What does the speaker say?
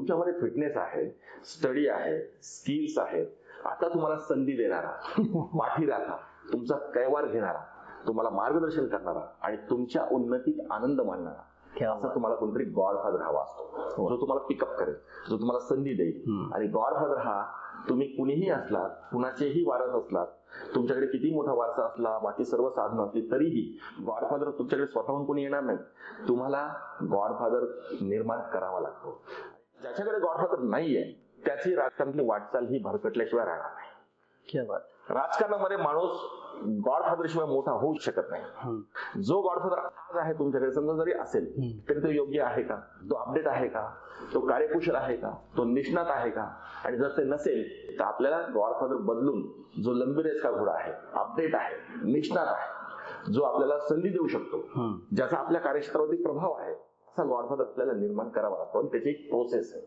तुमच्यामध्ये फिटनेस आहे स्टडी आहे स्किल्स आहेत. आता तुम्हाला संधी देणारा पाठीराखा तुमचा कैवार घेणारा तुम्हाला मार्गदर्शन करणारा आणि तुमच्या उन्नतीत आनंद मानणारा असा तुम्हाला कोणतरी गॉडफादर हवा असतो. जो तुम्हाला पिकअप करेल जो तुम्हाला संधी देईल. आणि गॉडफादर हा तुम्ही कुणीही असलात कुणाचेही वारस असलात तुमच्याकडे किती मोठा वारसा असला बाकी सर्व साधनं असली तरीही गॉडफादर तुमच्याकडे स्वतःहून कोणी येणार नाही. तुम्हाला गॉडफादर निर्माण करावा लागतो. ज्याच्याकडे गॉडफादर नाहीये त्याची राजकारणातली वाटचाल ही भरकटल्याशिवाय राहणार नाही. क्या बात. राजकारणामध्ये माणूस गॉडफादर शिवाय मोठा होऊ शकत नाही. जो गॉडफादर आज आहे तुमच्याकडे समजा जरी असेल. तरी तो योग्य आहे का? तो अपडेट आहे का? तो कार्यकुशल आहे का? तो निष्णात आहे का? आणि जर ते नसेल तर आपल्याला गॉडफादर बदलून जो लंबी का घोडा आहे अपडेट आहे निष्णात आहे जो आपल्याला संधी देऊ शकतो. ज्याचा आपल्या कार्यक्षेत्रावरती प्रभाव आहे असा गॉडफादर आपल्याला निर्माण करावा लागतो. आणि त्याची एक प्रोसेस आहे.